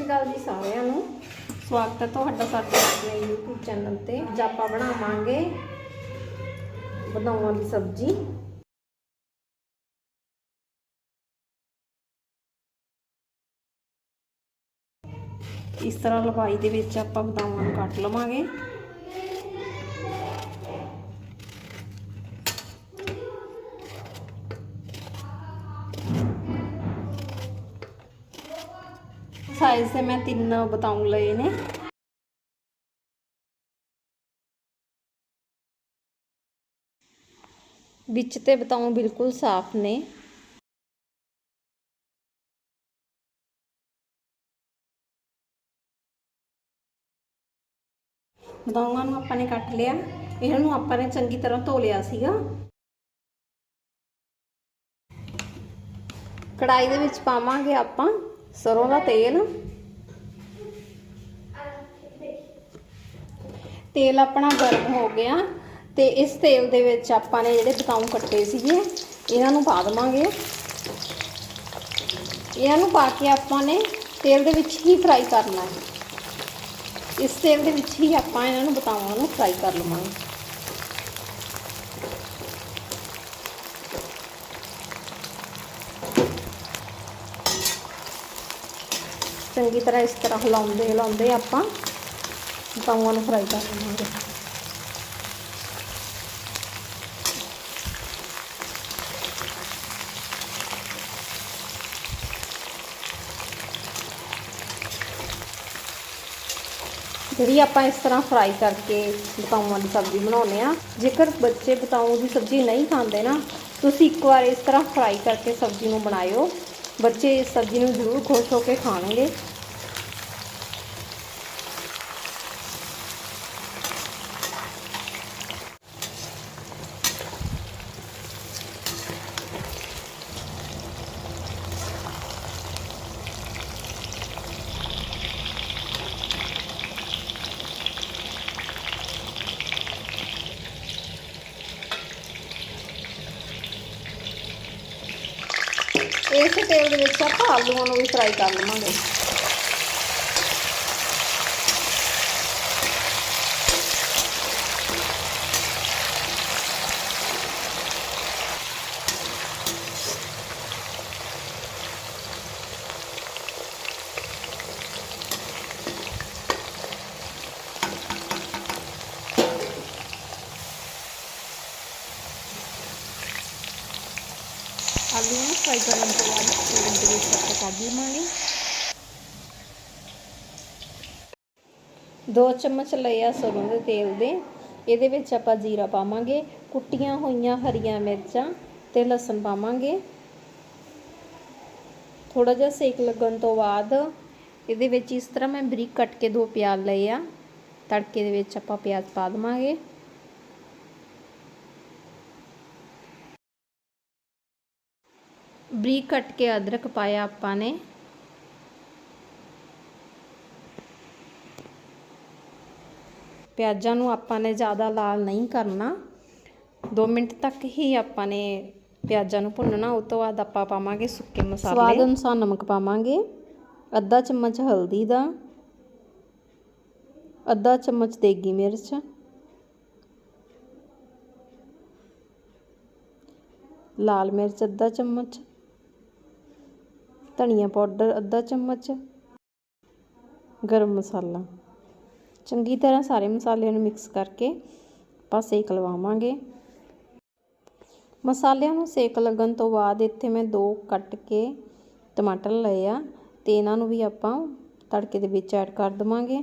ਸ਼੍ਰੀ ਅਕਾਲ ਜੀ ਸਾਰਿਆਂ ਨੂੰ। ਸਵਾਗਤ ਹੈ ਤੁਹਾਡਾ ਸਾਡੇ ਆਪਣੇ YouTube ਚੈਨਲ ਤੇ। ਅੱਜ ਆਪਾਂ ਬਣਾਵਾਂਗੇ ਬਦਾਮਾਂ ਦੀ ਸਬਜ਼ੀ। ਇਸ ਤਰ੍ਹਾਂ ਲੰਬਾਈ ਦੇ ਵਿੱਚ ਆਪਾਂ ਬਦਾਮਾਂ ਨੂੰ ਕੱਟ ਲਵਾਂਗੇ। ਸਾਈਜ਼ ਤੇ ਮੈਂ ਤਿੰਨ ਬਤਾਉਂ ਲਏ ਨੇ। ਵਿੱਚ ਤੇ ਬਤਾਉਂ ਬਿਲਕੁਲ ਸਾਫ਼ ਨੇ। ਬਤਾਉਂਆਂ ਨੂੰ ਆਪਾਂ ਨੇ ਕੱਟ ਲਿਆ। ਇਹਨਾਂ ਨੂੰ ਆਪਾਂ ਨੇ ਚੰਗੀ ਤਰ੍ਹਾਂ ਧੋ ਲਿਆ ਸੀਗਾ। ਕੜਾਈ ਦੇ ਵਿੱਚ ਪਾਵਾਂਗੇ ਆਪਾਂ। ਸਰੋਂ ਦਾ ਤੇਲ। ਤੇਲ ਆਪਣਾ ਗਰਮ ਹੋ ਗਿਆ ਤੇ ਇਸ ਤੇਲ ਦੇ ਵਿੱਚ ਆਪਾਂ ਨੇ ਜਿਹੜੇ ਬਤਾਉ ਕੱਟੇ ਸੀਗੇ, ਇਹਨਾਂ ਨੂੰ ਪਾ ਦਵਾਂਗੇ। ਇਹਨਾਂ ਨੂੰ ਪਾ ਕੇ ਆਪਾਂ ਨੇ ਤੇਲ ਦੇ ਵਿੱਚ ਹੀ ਫਰਾਈ ਕਰਨਾ ਹੈ। ਇਸ ਤੇਲ ਦੇ ਵਿੱਚ ਹੀ ਆਪਾਂ ਇਹਨਾਂ ਨੂੰ ਬਤਾਉਆਂ ਨੂੰ ਫਰਾਈ ਕਰ ਲਵਾਂਗੇ। ਚੰਗੀ ਤਰ੍ਹਾਂ ਇਸ ਤਰ੍ਹਾਂ ਹਿਲਾਉਂਦੇ ਹਿਲਾਉਂਦੇ ਆਪਾਂ ਬਤਾਊਆਂ ਨੂੰ ਫਰਾਈ ਕਰ ਲਵਾਂਗੇ ਜਿਹੜੀ ਆਪਾਂ ਇਸ ਤਰ੍ਹਾਂ ਫਰਾਈ ਕਰਕੇ ਬਤਾਊਆਂ ਦੀ ਸਬਜ਼ੀ ਬਣਾਉਂਦੇ ਆ ਜੇਕਰ ਬੱਚੇ ਬਤਾਊ ਦੀ ਸਬਜ਼ੀ ਨਹੀਂ ਖਾਂਦੇ ਨਾ, ਤੁਸੀਂ ਇੱਕ ਵਾਰ ਇਸ ਤਰ੍ਹਾਂ ਫਰਾਈ ਕਰਕੇ ਸਬਜ਼ੀ ਨੂੰ ਬਣਾਇਓ। ਬੱਚੇ ਇਸ ਸਬਜ਼ੀ ਨੂੰ ਜ਼ਰੂਰ ਖੁਸ਼ ਹੋ ਕੇ ਖਾਣਗੇ। ਇਸ ਤੇਲ ਦੇ ਵਿੱਚ ਆਪਾਂ ਆਲੂਆਂ ਨੂੰ ਵੀ ਫਰਾਈ ਕਰ ਲਵਾਂਗੇ ਆਲੂ ਨੂੰ ਫਰਾਈ ਕਰਨ ਤੋਂ ਬਾਅਦ ਤੇਲ ਦੇ ਵਿੱਚ ਆਪਾਂ ਕੱਢ ਲਵਾਂਗੇ ਦੋ ਚਮਚ ਲਏ ਆ ਸਰੋਂ ਦੇ ਤੇਲ ਦੇ। ਇਹਦੇ ਵਿੱਚ ਆਪਾਂ ਜੀਰਾ ਪਾਵਾਂਗੇ, ਕੁੱਟੀਆਂ ਹੋਈਆਂ ਹਰੀਆਂ ਮਿਰਚਾਂ ਤੇ ਲਸਣ ਪਾਵਾਂਗੇ। ਥੋੜਾ ਜਿਹਾ ਸੇਕ ਲੱਗਣ ਤੋਂ ਬਾਅਦ ਇਹਦੇ ਵਿੱਚ ਇਸ ਤਰ੍ਹਾਂ ਮੈਂ ਬਰੀਕ ਕੱਟ ਕੇ ਦੋ ਪਿਆਜ਼ ਲਏ ਆ। ਤੜਕੇ ਦੇ ਵਿੱਚ ਆਪਾਂ ਪਿਆਜ਼ ਪਾ ਦਵਾਂਗੇ। ਬਰੀਕ ਕੱਟ ਕੇ ਅਦਰਕ ਪਾਇਆ ਆਪਾਂ ਨੇ ਪਿਆਜ਼ਾਂ ਨੂੰ ਆਪਾਂ ਨੇ ਜ਼ਿਆਦਾ ਲਾਲ ਨਹੀਂ ਕਰਨਾ 2 ਮਿੰਟ ਤੱਕ ਹੀ ਆਪਾਂ ਨੇ ਪਿਆਜ਼ਾਂ ਨੂੰ ਭੁੰਨਣਾ ਉਸ ਤੋਂ ਬਾਅਦ ਆਪਾਂ ਪਾਵਾਂਗੇ ਸੁੱਕੇ ਮਸਾਲੇ ਸਵਾਦ ਅਨੁਸਾਰ ਨਮਕ ਪਾਵਾਂਗੇ ਅੱਧਾ ਚਮਚ ਹਲਦੀ ਦਾ ਅੱਧਾ ਚਮਚ ਦੇਗੀ ਮਿਰਚ ਲਾਲ ਮਿਰਚ ਅੱਧਾ ਚਮਚ ਧਨੀਆ ਪਾਊਡਰ, ਅੱਧਾ ਚਮਚ ਗਰਮ ਮਸਾਲਾ। ਚੰਗੀ ਤਰ੍ਹਾਂ ਸਾਰੇ ਮਸਾਲਿਆਂ ਨੂੰ ਮਿਕਸ ਕਰਕੇ ਆਪਾਂ ਸੇਕ ਲਵਾਵਾਂਗੇ। ਮਸਾਲਿਆਂ ਨੂੰ ਸੇਕ ਲੱਗਣ ਤੋਂ ਬਾਅਦ ਇੱਥੇ ਮੈਂ ਦੋ ਕੱਟ ਕੇ ਟਮਾਟਰ ਲਏ ਆ ਤੇ ਇਹਨਾਂ ਨੂੰ ਵੀ ਆਪਾਂ ਤੜਕੇ ਦੇ ਵਿੱਚ ਐਡ ਕਰ ਦਵਾਂਗੇ।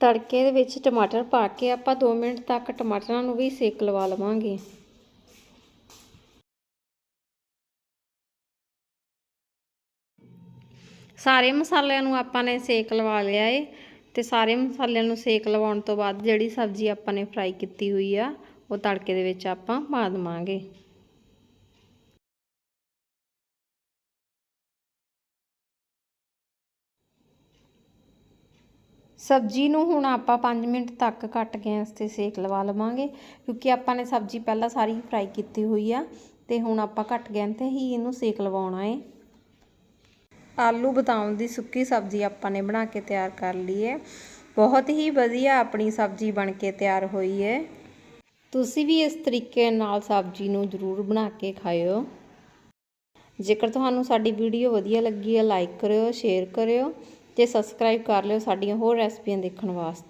ਤੜਕੇ ਦੇ ਵਿੱਚ ਟਮਾਟਰ ਪਾ ਕੇ ਆਪਾਂ 2 ਮਿੰਟ ਤੱਕ ਟਮਾਟਰਾਂ ਨੂੰ ਵੀ ਸੇਕ ਲਵਾ ਲਵਾਂਗੇ। ਸਾਰੇ ਮਸਾਲਿਆਂ ਨੂੰ ਆਪਾਂ ਨੇ ਸੇਕ ਲਵਾ ਲਿਆ ਏ ਤੇ ਸਾਰੇ ਮਸਾਲਿਆਂ ਨੂੰ ਸੇਕ ਲਵਾਉਣ ਤੋਂ ਬਾਅਦ ਜਿਹੜੀ ਸਬਜ਼ੀ ਆਪਾਂ ਨੇ ਫਰਾਈ ਕੀਤੀ ਹੋਈ ਆ, ਉਹ ਤੜਕੇ ਦੇ ਵਿੱਚ ਆਪਾਂ ਪਾ ਦਵਾਂਗੇ। ਸਬਜ਼ੀ ਨੂੰ ਹੁਣ ਆਪਾਂ 5 ਮਿੰਟ ਤੱਕ ਘੱਟ ਗੈਸ ਤੇ ਸੇਕ ਲਵਾ ਲਵਾਂਗੇ, ਕਿਉਂਕਿ ਆਪਾਂ ਨੇ ਸਬਜ਼ੀ ਪਹਿਲਾਂ ਸਾਰੀ ਫਰਾਈ ਕੀਤੀ ਹੋਈ ਆ ਤੇ ਹੁਣ ਆਪਾਂ ਘੱਟ ਗੈਸ ਤੇ ਹੀ ਇਹਨੂੰ ਸੇਕ ਲਵਾਉਣਾ ਏ। ਆਲੂ ਬਤਾਉਂ ਦੀ ਸੁੱਕੀ ਸਬਜ਼ੀ ਆਪਾਂ ਨੇ ਬਣਾ ਕੇ ਤਿਆਰ ਕਰ ਲਈ ਹੈ। ਬਹੁਤ ਹੀ ਵਧੀਆ ਆਪਣੀ ਸਬਜ਼ੀ ਬਣ ਕੇ ਤਿਆਰ ਹੋਈ ਹੈ। ਤੁਸੀਂ ਵੀ ਇਸ ਤਰੀਕੇ ਨਾਲ ਸਬਜ਼ੀ ਨੂੰ ਜ਼ਰੂਰ ਬਣਾ ਕੇ ਖਾਇਓ। ਜੇਕਰ ਤੁਹਾਨੂੰ ਸਾਡੀ ਵੀਡੀਓ ਵਧੀਆ ਲੱਗੀ ਹੈ, ਲਾਈਕ ਕਰਿਓ, ਸ਼ੇਅਰ ਕਰਿਓ ਤੇ ਸਬਸਕ੍ਰਾਈਬ ਕਰ ਲਿਓ ਸਾਡੀਆਂ ਹੋਰ ਰੈਸਪੀਆਂ ਦੇਖਣ ਵਾਸਤੇ।